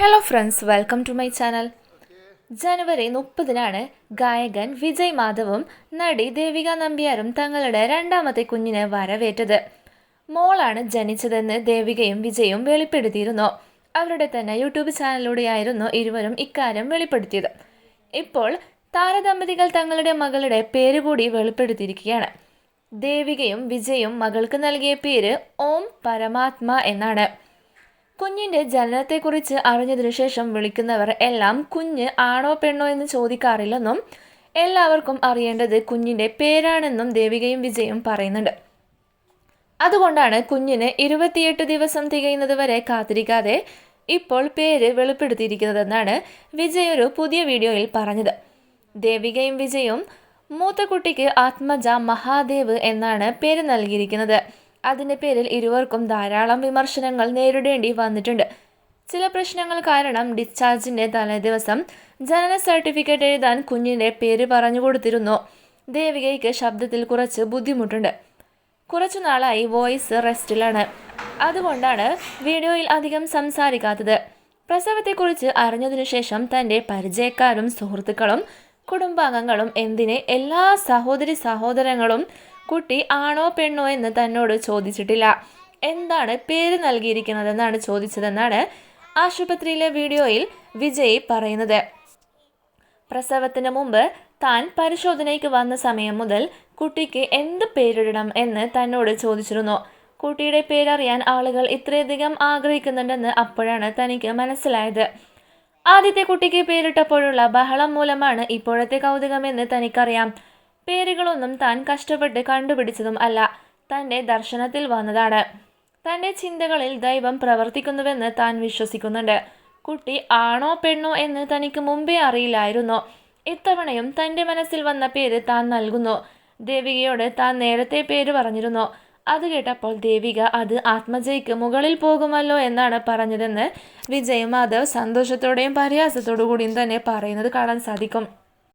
Hello friends welcome to my channel ജനുവരി മുപ്പതിനാണ് ഗായകൻ വിജയ് മാധവും നടി ദേവിക നമ്പ്യാരും തങ്ങളുടെ രണ്ടാമത്തെ കുഞ്ഞിനെ വരവേറ്റത്. മോളാണ് ജനിച്ചതെന്ന് ദേവികയും വിജയും വെളിപ്പെടുത്തിയിരുന്നു. അവരുടെ തന്നെ യൂട്യൂബ് ചാനലിലൂടെയായിരുന്നു ഇരുവരും ഇക്കാര്യം വെളിപ്പെടുത്തിയത്. ഇപ്പോൾ താരദമ്പതികൾ തങ്ങളുടെ മകളുടെ പേര് കൂടി വെളിപ്പെടുത്തിയിരിക്കുകയാണ്. ദേവികയും വിജയും മകൾക്ക് നൽകിയ പേര് ഓം പരമാത്മ എന്നാണ്. കുഞ്ഞിന്റെ ജനനത്തെക്കുറിച്ച് അറിഞ്ഞതിനു ശേഷം വിളിക്കുന്നവർ എല്ലാം കുഞ്ഞ് ആണോ പെണ്ണോ എന്ന് ചോദിക്കാറില്ലെന്നും എല്ലാവർക്കും അറിയേണ്ടത് കുഞ്ഞിന്റെ പേരാണെന്നും ദേവികയും വിജയും പറയുന്നുണ്ട്. അതുകൊണ്ടാണ് കുഞ്ഞിന് ഇരുപത്തിയെട്ട് ദിവസം തികയുന്നത് വരെ കാത്തിരിക്കാതെ ഇപ്പോൾ പേര് വെളിപ്പെടുത്തിയിരിക്കുന്നതെന്നാണ് വിജയ് ഒരു പുതിയ വീഡിയോയിൽ പറഞ്ഞത്. ദേവികയും വിജയും മൂത്ത കുട്ടിക്ക് ആത്മജ മഹാദേവ് എന്നാണ് പേര് നൽകിയിരിക്കുന്നത്. അതിന്റെ പേരിൽ ഇരുവർക്കും ധാരാളം വിമർശനങ്ങൾ നേരിടേണ്ടി വന്നിട്ടുണ്ട്. ചില പ്രശ്നങ്ങൾ കാരണം ഡിസ്ചാർജിന്റെ തലേദിവസം ജനന സർട്ടിഫിക്കറ്റ് എഴുതാൻ കുഞ്ഞിന്റെ പേര് പറഞ്ഞു കൊടുത്തിരുന്നു. ദേവികയ്ക്ക് ശബ്ദത്തിൽ കുറച്ച് ബുദ്ധിമുട്ടുണ്ട്. കുറച്ചു നാളായി വോയിസ് റെസ്റ്റിലാണ്. അതുകൊണ്ടാണ് വീഡിയോയിൽ അധികം സംസാരിക്കാത്തത്. പ്രസവത്തെക്കുറിച്ച് അറിഞ്ഞതിനു ശേഷം തന്റെ പരിചയക്കാരും സുഹൃത്തുക്കളും കുടുംബാംഗങ്ങളും എന്തിനെ എല്ലാ സഹോദരി സഹോദരങ്ങളും കുട്ടി ആണോ പെണ്ണോ എന്ന് തന്നോട് ചോദിച്ചിട്ടില്ല. എന്താണ് പേര് നൽകിയിരിക്കുന്നതെന്നാണ് ചോദിച്ചതെന്നാണ് ആശുപത്രിയിലെ വീഡിയോയിൽ വിജയ് പറയുന്നത്. പ്രസവത്തിന് മുമ്പ് താൻ പരിശോധനയ്ക്ക് വന്ന സമയം മുതൽ കുട്ടിക്ക് എന്ത് പേരിടണം എന്ന് തന്നോട് ചോദിച്ചിരുന്നു. കുട്ടിയുടെ പേരറിയാൻ ആളുകൾ ഇത്രയധികം ആഗ്രഹിക്കുന്നുണ്ടെന്ന് അപ്പോഴാണ് തനിക്ക് മനസ്സിലായത്. ആദ്യത്തെ കുട്ടിക്ക് പേരിട്ടപ്പോഴുള്ള ബഹളം മൂലമാണ് ഇപ്പോഴത്തെ കൗതുകമെന്ന് തനിക്കറിയാം. പേരുകളൊന്നും താൻ കഷ്ടപ്പെട്ട് കണ്ടുപിടിച്ചതും അല്ല. തന്റെ ദർശനത്തിൽ വന്നതാണ്. തന്റെ ചിന്തകളിൽ ദൈവം പ്രവർത്തിക്കുന്നുവെന്ന് താൻ വിശ്വസിക്കുന്നുണ്ട്. കുട്ടി ആണോ പെണ്ണോ എന്ന് തനിക്ക് മുമ്പേ അറിയില്ലായിരുന്നു. ഇത്തവണയും തന്റെ മനസ്സിൽ വന്ന പേര് താൻ നൽകുന്നു. ദേവികയോട് താൻ നേരത്തെ പേര് പറഞ്ഞിരുന്നു. അത് കേട്ടപ്പോൾ ദേവിക അത് ആത്മജയ്ക്ക് മുകളിൽ പോകുമല്ലോ എന്നാണ് പറഞ്ഞതെന്ന് വിജയ് മാധവ് സന്തോഷത്തോടെയും പരിഹാസത്തോടു കൂടിയും തന്നെ പറയുന്നത് കാണാൻ സാധിക്കും.